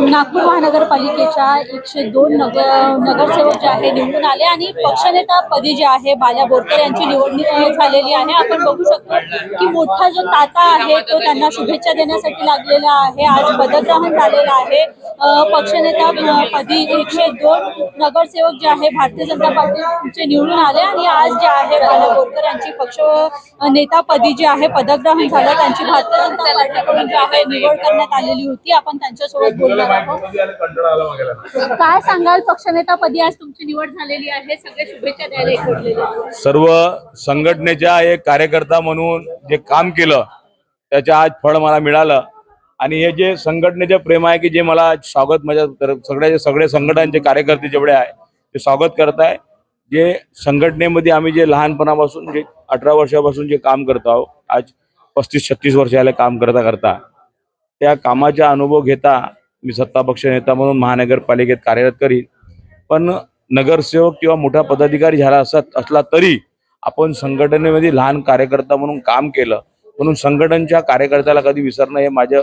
नागपूर महानगरपालिकेच्या एकशे दोन नगर नगरसेवक जे आहे निवडून आले आणि पक्षनेता पदी जे आहे बाल्या बोरकर यांची निवडणूक झालेली आहे. आपण बघू शकतो की मोठा जो ताता आहे तो त्यांना शुभेच्छा देण्यासाठी लागलेला आहे. आज पदग्रहण झालेलं आहे. पक्षनेता पदी एकशे दोन नगरसेवक जे आहे भारतीय जनता पार्टीचे निवडून आले आणि आज जे आहे बाल्या बोरकर यांची पक्ष नेतापदी जे आहे पदग्रहण झालं. त्यांची भारतीय जनता पार्टीकडून जे आहे निवड करण्यात आलेली होती. आपण त्यांच्यासोबत बोललो. काय सांगाल? पक्षनेता पदी आज तुमची निवड झालेली आहे. सगळे शुभेच्छा द्यायला. सर्व संघटनेच्या एक कार्यकर्ता म्हणून जे काम केलं त्याचं आज फळ मला मिळालं. आणि हे जे संघटनेचे प्रेम आहे की जे मला स्वागत माझ्या तर- सगळ्या सगळे संघटनांचे कार्यकर्ते जेवढे आहे ते स्वागत करताय. जे संघटनेमध्ये आम्ही जे लहानपणापासून जे अठरा वर्षापासून जे काम करतो आहोत आज पस्तीस छत्तीस वर्ष झाले काम करता करता त्या कामाचा अनुभव घेता मी सत्तापक्ष नेता म्हणून महानगरपालिकेत कार्यरत करीन. पण नगरसेवक किंवा मोठा पदाधिकारी झाला असत असला तरी आपण संघटनेमध्ये लहान कार्यकर्ता म्हणून काम केलं. म्हणून संघटनच्या कार्यकर्त्याला कधी विसरणं हे माझं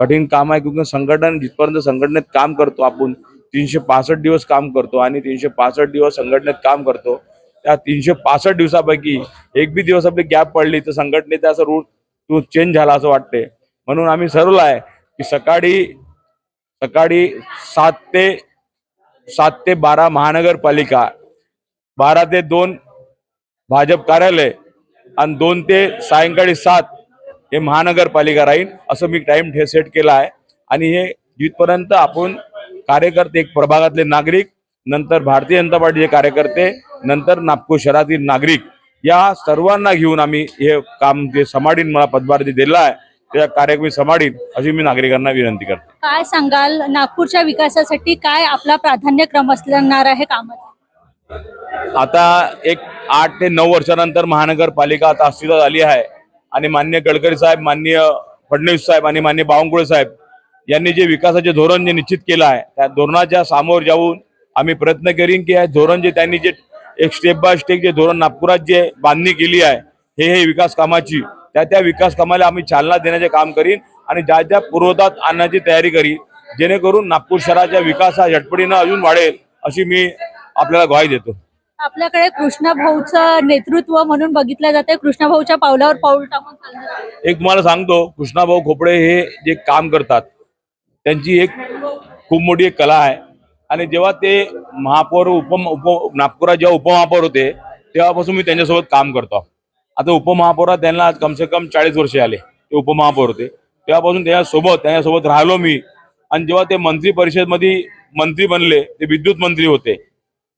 कठीण काम आहे. क्योंकि संघटन जिथपर्यंत संघटनेत काम करतो आपण तीनशे पासष्ट दिवस काम करतो आणि तीनशे पासष्ट दिवस संघटनेत काम करतो त्या तीनशे पासष्ट दिवसापैकी एक बी दिवस आपली गॅप पडली तर संघटनेचा असं रूट चेंज झाला असं वाटते म्हणून आम्ही ठरवलं आहे की सकाळी सकाळी सात ते सात ते बारा महानगरपालिका बारा ते दोन भाजप कार्यालय आणि दोन ते सायंकाळी सात हे महानगरपालिका राहील असं मी टाइम सेट केला आहे. आणि हे जिथपर्यंत आपण कार्यकर्ते एक प्रभागातले नागरिक नंतर भारतीय जनता पार्टीचे कार्यकर्ते नंतर नागपूर शहरातील नागरिक या सर्वांना घेऊन आम्ही हे काम जे समाडीन मला पदभार जे दिला आहे त्या कार्यक्रम समाडीन अशी मी नागरिकांना विनंती करतो. काय सांगाल? नागपूरच्या विकासासाठी काय आपला प्राधान्यक्रम असणार आहे कामात? आता एक आठ ते नऊ वर्षानंतर महानगरपालिका आता अस्तित्वात आली आहे. आणि मान्य गडकरी साहेब माननीय फडणवीस साहेब आणि मान्य बावनकुळे साहेब यांनी जे विकासाचे धोरण जे निश्चित केलं आहे त्या धोरणाच्या सामोर जाऊन आम्ही प्रयत्न करीन की हे धोरण जे त्यांनी जे एक स्टेप बाय स्टेप जे धोरण नागपुरात जे बांधणी केली आहे हे हे विकास कामाची त्या त्या विकास कामाला आम्ही चालना देण्याचे काम करीन आणि ज्या ज्या पूर्वतात आणण्याची तयारी करीन जेणेकरून नागपूर शहराच्या विकास हा झटपटीनं अजून वाढेल अशी मी आपल्याला ग्वाही देतो. आपल्याकडे कृष्णा भाऊचं नेतृत्व म्हणून बघितलं जाते कृष्णा भाऊच्या पावलावर पाऊल टाकून एक तुम्हाला सांगतो कृष्णाभाऊ खोपडे हे जे काम करतात त्यांची एक खूप मोठी एक कला आहे. आणि जेव्हा ते महापौर उप उप नागपुरात जेव्हा उपमहापौर होते तेव्हापासून मी त्यांच्यासोबत काम करतो. आता उपमहापौरात त्यांना आज कमसे कम चाळीस वर्ष आले ते उपमहापौर होते. तेव्हापासून त्यांच्यासोबत त्यांच्यासोबत राहिलो मी. आणि जेव्हा ते मंत्री परिषदमध्ये मंत्री बनले ते विद्युत मंत्री होते.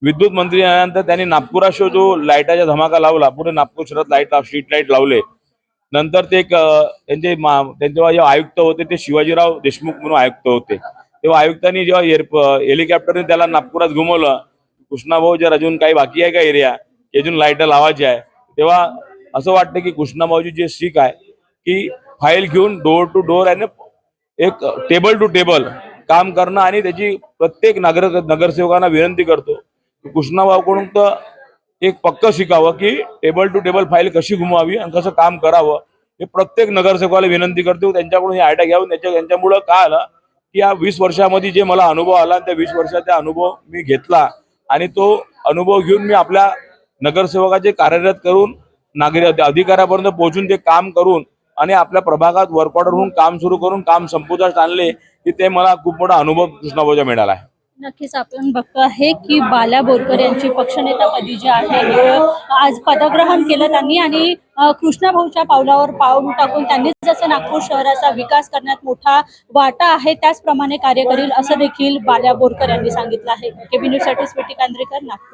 विद्युत मंत्री आल्यानंतर त्यांनी नागपुराशो जो लाईटाचा धमाका लावला पुढे नागपूर शहरात लाइट स्ट्रीट लाइट लावले. नंतर ते एक त्यांचे त्यांचे जेव्हा आयुक्त होते ते शिवाजीराव देशमुख म्हणून आयुक्त होते. तेव्हा आयुक्तांनी जेव्हा एअर हेलिकॉप्टरने त्याला नागपुरात घुमवलं कृष्णाभाऊ जर अजून काही बाकी आहे का एरिया अजून लाइट लावायची आहे तेव्हा असं वाटतं की कृष्णाभाऊची जे शीख आहे की फाईल घेऊन डोअर टू डोअर आणि एक टेबल टू टेबल काम करणं आणि त्याची प्रत्येक नगर नगरसेवकांना विनंती करतो. की तर एक पक्क शिकावं की टेबल टू टेबल फाईल कशी घुमवावी आणि कसं काम करावं हे प्रत्येक नगरसेवकाला विनंती करतो. त्यांच्याकडून हे आयडिया घ्यावं. त्यांच्या त्यांच्यामुळं काय आलं की या वीस वर्षामध्ये जे मला अनुभव आला त्या वीस वर्षाचा अनुभव मी घेतला आणि तो अनुभव घेऊन मी आपल्या नगरसेवकाचे कार्यरत करून नागरिक अधिकाऱ्यापर्यंत पोहोचून ते काम करून आणि आपल्या प्रभागात वर्क ऑर्डर होऊन काम सुरू करून काम संपुष्टात आणले की ते मला खूप मोठा अनुभव कृष्णाभाऊचा मिळाला आहे. नक्कीच आपण बघतो आहे की बाला बोरकर यांची पक्षनेता पदी जी आहे आज पदग्रहण केलं त्यांनी आणि कृष्णाभाऊच्या कृष्णा भाऊच्या पावलावर पाऊल टाकून त्यांनी जसं नागपूर शहराचा विकास करण्यात मोठा वाटा आहे त्याचप्रमाणे कार्य करील असं देखील बाल्या बोरकर यांनी सांगितलं आहे. केबी न्यूजसाठी स्वीटी कांद्रेकर नागपूर.